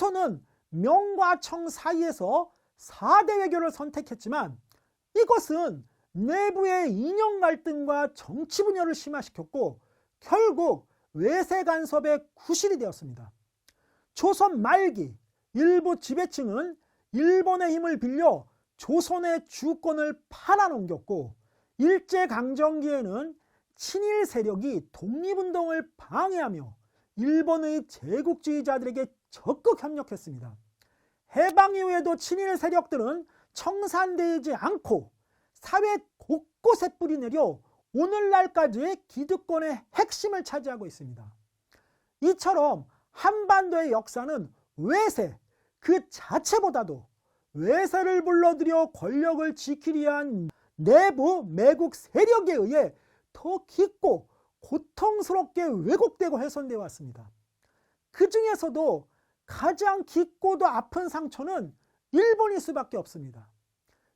조선은 명과 청 사이에서 4대 외교를 선택했지만 이것은 내부의 이념 갈등과 정치 분열을 심화시켰고 결국 외세 간섭의 구실이 되었습니다. 조선 말기 일부 지배층은 일본의 힘을 빌려 조선의 주권을 팔아넘겼고 일제강점기에는 친일 세력이 독립운동을 방해하며 일본의 제국주의자들에게 적극 협력했습니다. 해방 이후에도 친일 세력들은 청산되지 않고 사회 곳곳에 뿌리 내려 오늘날까지 기득권의 핵심을 차지하고 있습니다. 이처럼 한반도의 역사는 외세 그 자체보다도 외세를 불러들여 권력을 지키려 한 내부 매국 세력에 의해 더 깊고 고통스럽게 왜곡되고 훼손되어 왔습니다. 그 중에서도 가장 깊고도 아픈 상처는 일본일 수밖에 없습니다.